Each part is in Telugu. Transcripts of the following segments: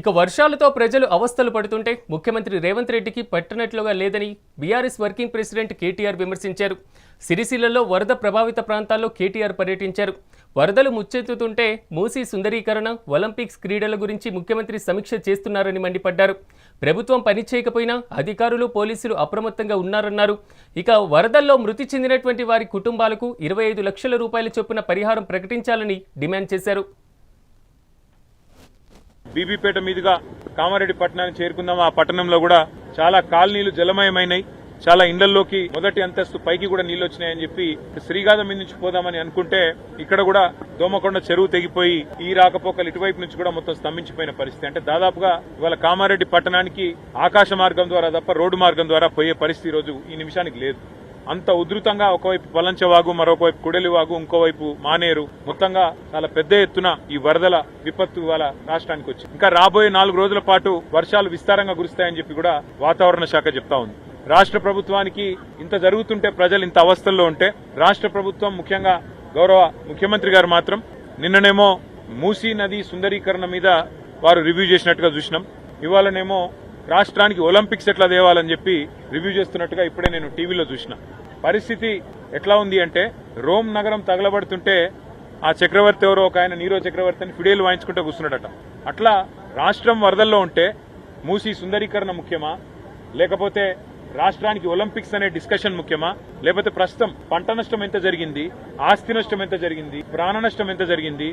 ఇక వర్షాలతో ప్రజలు అవస్థలు పడుతుంటే ముఖ్యమంత్రి రేవంత్ రెడ్డికి పట్టనట్లుగా లేదని బీఆర్ఎస్ వర్కింగ్ ప్రెసిడెంట్ కేటీఆర్ విమర్శించారు. సిరిసిల్లలో వరద ప్రభావిత ప్రాంతాల్లో కేటీఆర్ పర్యటించారు. వరదలు ముచ్చెత్తుతుంటే మూసీ సుందరీకరణ ఒలింపిక్స్ క్రీడల గురించి ముఖ్యమంత్రి సమీక్ష చేస్తున్నారని మండిపడ్డారు. ప్రభుత్వం పని చేయకపోయినా అధికారులు పోలీసులు అప్రమత్తంగా ఉన్నారన్నారు. ఇక వరదల్లో మృతి చెందినటువంటి వారి కుటుంబాలకు ఇరవై ఐదు లక్షల రూపాయల చొప్పున పరిహారం ప్రకటించాలని డిమాండ్ చేశారు. బీబీపేట మీదుగా కామారెడ్డి పట్టణానికి చేరుకుందాం. ఆ పట్టణంలో కూడా చాలా కాలనీలు జలమయమైనాయి. చాలా ఇండ్లలోకి మొదటి అంతస్తు పైకి కూడా నీళ్ళు వచ్చినాయని చెప్పి శ్రీగాధం మీద నుంచి పోదామని అనుకుంటే ఇక్కడ కూడా దోమకొండ చెరువు తెగిపోయి ఈ రాకపోకలు ఇటువైపు నుంచి కూడా మొత్తం స్తంభించిపోయిన పరిస్థితి. అంటే దాదాపుగా ఇవాళ కామారెడ్డి పట్టణానికి ఆకాశ మార్గం ద్వారా తప్ప రోడ్డు మార్గం ద్వారా పోయే పరిస్థితి ఈ రోజు ఈ నిమిషానికి లేదు. అంత ఉధృతంగా ఒకవైపు పలంచవాగు మరొకవైపు కుడలివాగు ఇంకోవైపు మానేరు. మొత్తంగా చాలా పెద్ద ఎత్తున ఈ వరదల విపత్తు ఇవాళ రాష్ట్రానికి వచ్చింది. ఇంకా రాబోయే నాలుగు రోజుల పాటు వర్షాలు విస్తారంగా కురుస్తాయని చెప్పి కూడా వాతావరణ శాఖ చెప్తా ఉంది. రాష్ట్ర ప్రభుత్వానికి ఇంత జరుగుతుంటే ప్రజలు ఇంత అవస్థల్లో ఉంటే రాష్ట్ర ప్రభుత్వం ముఖ్యంగా గౌరవ ముఖ్యమంత్రి గారు మాత్రం నిన్ననేమో మూసీ నది సుందరీకరణ మీద వారు రివ్యూ చేసినట్టుగా చూసినాం. ఇవాళనేమో రాష్ట్రానికి ఒలింపిక్స్ ఎట్లా తేవాలని చెప్పి రివ్యూ చేస్తున్నట్టుగా ఇప్పుడే నేను టీవీలో చూసిన. పరిస్థితి ఎట్లా ఉంది అంటే రోమ్ నగరం తగలబడుతుంటే ఆ చక్రవర్తి ఎవరో ఒక ఆయన నీరో చక్రవర్తి అని ఫిడేలు వాయించుకుంటూ కూర్చున్నాడట. అట్లా రాష్ట్రం వరదల్లో ఉంటే మూసి సుందరీకరణ ముఖ్యమా? లేకపోతే రాష్ట్రానికి ఒలింపిక్స్ అనే డిస్కషన్ ముఖ్యమా? లేకపోతే ప్రస్తుతం పంట నష్టం ఎంత జరిగింది? ఆస్తి నష్టం ఎంత జరిగింది? ప్రాణ నష్టం ఎంత జరిగింది?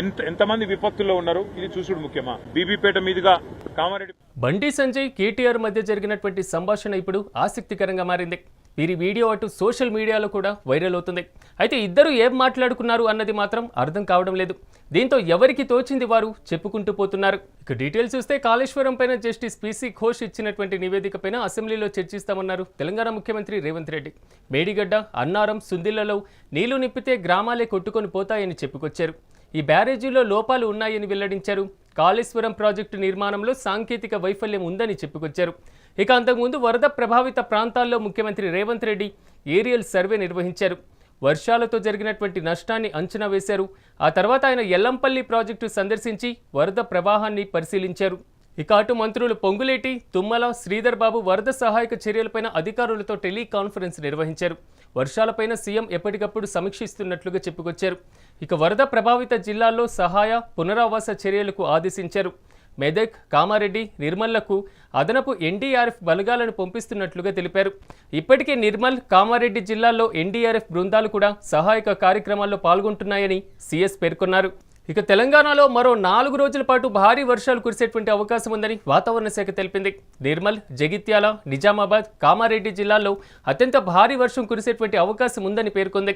ఎంత ఎంతమంది విపత్తుల్లో ఉన్నారు? ఇది చూసుడు ముఖ్యమా? బీబీపేట మీదుగా కామారెడ్డి బండి సంజయ్ కేటీఆర్ మధ్య జరిగినటువంటి సంభాషణ ఇప్పుడు ఆసక్తికరంగా మారింది. వీరి వీడియో అటు సోషల్ మీడియాలో కూడా వైరల్ అవుతుంది. అయితే ఇద్దరు ఏం మాట్లాడుకున్నారు అన్నది మాత్రం అర్థం కావడం లేదు. దీంతో ఎవరికి తోచింది వారు చెప్పుకుంటూ పోతున్నారు. ఇక డీటెయిల్స్ చూస్తే కాళేశ్వరం పైన జస్టిస్ పీసీ ఘోష్ ఇచ్చినటువంటి నివేదిక పైన అసెంబ్లీలో చర్చిస్తామన్నారు తెలంగాణ ముఖ్యమంత్రి రేవంత్ రెడ్డి. మేడిగడ్డ అన్నారం సుందిళ్ళలో నీళ్ళు నింపితే గ్రామాలే కొట్టుకొని పోతాయని చెప్పుకొచ్చారు. ఈ బ్యారేజీలో లోపాలు ఉన్నాయని వెల్లడించారు. కాళేశ్వరం ప్రాజెక్టు నిర్మాణంలో సాంకేతిక వైఫల్యం ఉందని చెప్పుకొచ్చారు. ఇక అంతకుముందు వరద ప్రభావిత ప్రాంతాల్లో ముఖ్యమంత్రి రేవంత్ రెడ్డి ఏరియల్ సర్వే నిర్వహించారు. వర్షాలతో జరిగినటువంటి నష్టాన్ని అంచనా వేశారు. ఆ తర్వాత ఆయన ఎల్లంపల్లి ప్రాజెక్టు సందర్శించి వరద ప్రవాహాన్ని పరిశీలించారు. ఇక అటు మంత్రులు పొంగులేటి తుమ్మల శ్రీధర్ బాబు వరద సహాయక చర్యలపైన అధికారులతో టెలికాన్ఫరెన్స్ నిర్వహించారు. వర్షాలపైన సీఎం ఎప్పటికప్పుడు సమీక్షిస్తున్నట్లుగా చెప్పుకొచ్చారు. ఇక వరద ప్రభావిత జిల్లాల్లో సహాయ పునరావాస చర్యలకు ఆదేశించారు. మెదక్ కామారెడ్డి నిర్మల్లకు అదనపు ఎన్డీఆర్ఎఫ్ బలగాలను పంపిస్తున్నట్లుగా తెలిపారు. ఇప్పటికే నిర్మల్ కామారెడ్డి జిల్లాల్లో ఎన్డీఆర్ఎఫ్ బృందాలు కూడా సహాయక కార్యక్రమాల్లో పాల్గొంటున్నాయని సీఎస్ పేర్కొన్నారు. ఇక తెలంగాణలో మరో నాలుగు రోజుల పాటు భారీ వర్షాలు కురిసేటువంటి అవకాశం ఉందని వాతావరణ శాఖ తెలిపింది. నిర్మల్ జగిత్యాల నిజామాబాద్ కామారెడ్డి జిల్లాల్లో అత్యంత భారీ వర్షం కురిసేటువంటి అవకాశం ఉందని పేర్కొంది.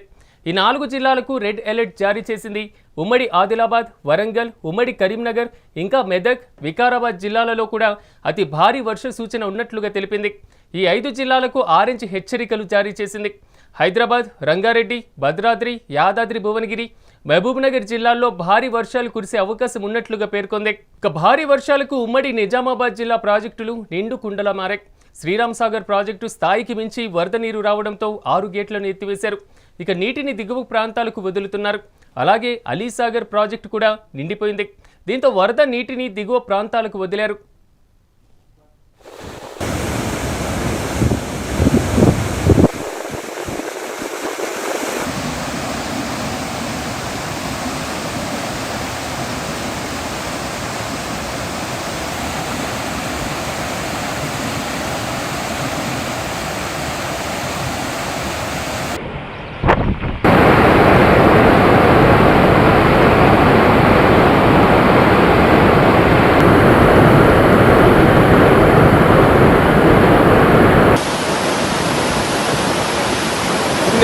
ఈ నాలుగు జిల్లాలకు రెడ్ అలర్ట్ జారీ చేసింది ఉమ్మడి ఆదిలాబాద్ వరంగల్ ఉమ్మడి కరీంనగర్ ఇంకా మెదక్ వికారాబాద్ జిల్లాలలో కూడా అతి భారీ వర్ష సూచన ఉన్నట్లుగా తెలిపింది. ఈ ఐదు జిల్లాలకు ఆరెంజ్ హెచ్చరికలు జారీ చేసింది. హైదరాబాద్ రంగారెడ్డి భద్రాద్రి యాదాద్రి భువనగిరి మహబూబ్నగర్ జిల్లాల్లో భారీ వర్షాలు కురిసే అవకాశం ఉన్నట్లుగా పేర్కొంది. ఇక భారీ వర్షాలకు ఉమ్మడి నిజామాబాద్ జిల్లా ప్రాజెక్టులు నిండు కుండలా మారాయి. శ్రీరామ్ సాగర్ ప్రాజెక్టు స్థాయికి మించి వరద నీరు రావడంతో ఆరు గేట్లను ఎత్తివేశారు. ఇక నీటిని దిగువ ప్రాంతాలకు వదులుతున్నారు. అలాగే అలీసాగర్ ప్రాజెక్టు కూడా నిండిపోయింది. దీంతో వరద నీటిని దిగువ ప్రాంతాలకు వదిలారు.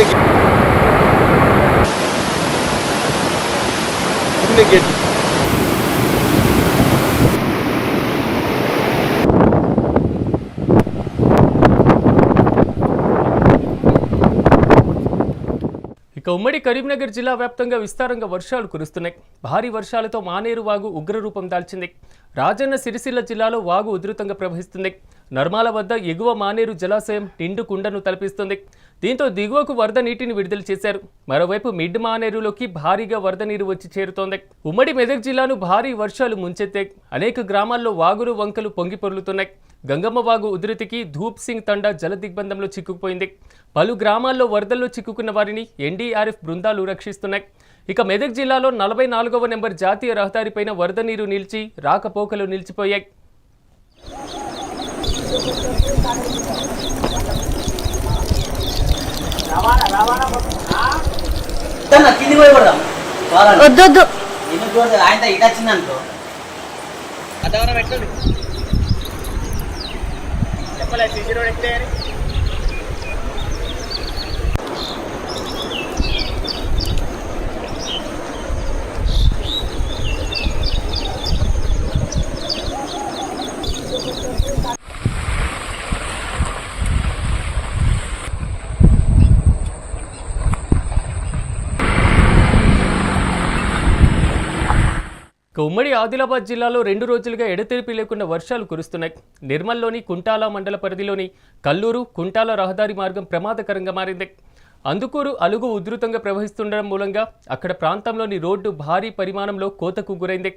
ఇక ఉమ్మడి కరీంనగర్ జిల్లా వ్యాప్తంగా విస్తారంగా వర్షాలు కురుస్తున్నాయి. భారీ వర్షాలతో మానేరు వాగు ఉగ్రరూపం దాల్చింది. రాజన్న సిరిసిల్ల జిల్లాలో వాగు ఉధృతంగా ప్రవహిస్తుంది. నర్మాల వద్ద ఎగువ మానేరు జలాశయం నిండు కుండను తలపిస్తుంది. దీంతో దిగువకు వరద నీటిని విడుదల చేశారు. మరోవైపు మిడ్ మానేరులోకి భారీగా వరద నీరు వచ్చి చేరుతోంది. ఉమ్మడి మెదక్ జిల్లాను భారీ వర్షాలు ముంచెత్తే అనేక గ్రామాల్లో వాగులు వంకలు పొంగి పొర్లుతున్నాయి. గంగమ్మ వాగు ఉధృతికి ధూప్ సింగ్ తండా జల దిగ్బంధంలో చిక్కుకుపోయింది. పలు గ్రామాల్లో వరదల్లో చిక్కుకున్న వారిని ఎన్డీఆర్ఎఫ్ బృందాలు రక్షిస్తున్నాయి. ఇక మెదక్ జిల్లాలో నలభై నాలుగవ నెంబర్ జాతీయ రహదారిపైన వరద నీరు నిలిచి రాకపోకలు నిలిచిపోయాయి. కింది పోయి వద్దు వద్దు. ఎందుకు చూడదు ఆయన ఇటు వచ్చిందనుకో అదవరం పెట్టండి. చెప్పలే సీసీ రోడ్ ఎక్కితే ఉమ్మడి ఆదిలాబాద్ జిల్లాలో రెండు రోజులుగా ఎడతెరిపి లేకుండా వర్షాలు కురుస్తున్నాయి. నిర్మల్లోని కుంటాల మండల పరిధిలోని కల్లూరు కుంటాల రహదారి మార్గం ప్రమాదకరంగా మారింది. అందుకూరు అలుగు ఉధృతంగా ప్రవహిస్తుండడం మూలంగా అక్కడ ప్రాంతంలోని రోడ్డు భారీ పరిమాణంలో కోతకు గురైంది.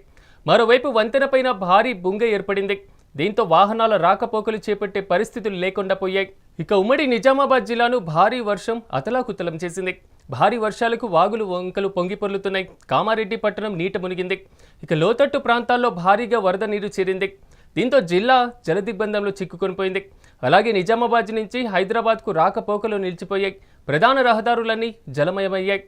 మరోవైపు వంతెనపైన భారీ బుంగ ఏర్పడింది. దీంతో వాహనాల రాకపోకలు చేపట్టే పరిస్థితులు లేకుండా పోయాయి. ఇక ఉమ్మడి నిజామాబాద్ జిల్లాను భారీ వర్షం అతలాకుతలం చేసింది. భారీ వర్షాలకు వాగులు వంకలు పొంగిపొర్లుతున్నాయి కామారెడ్డి పట్టణం నీట మునిగింది. ఇక లోతట్టు ప్రాంతాల్లో భారీగా వరద నీరు చేరింది. దీంతో జిల్లా జలదిగ్బంధంలో చిక్కుకొనిపోయింది అలాగే నిజామాబాద్ నుంచి హైదరాబాద్కు రాకపోకలు నిలిచిపోయాయి. ప్రధాన రహదారులన్నీ జలమయమయ్యాయి.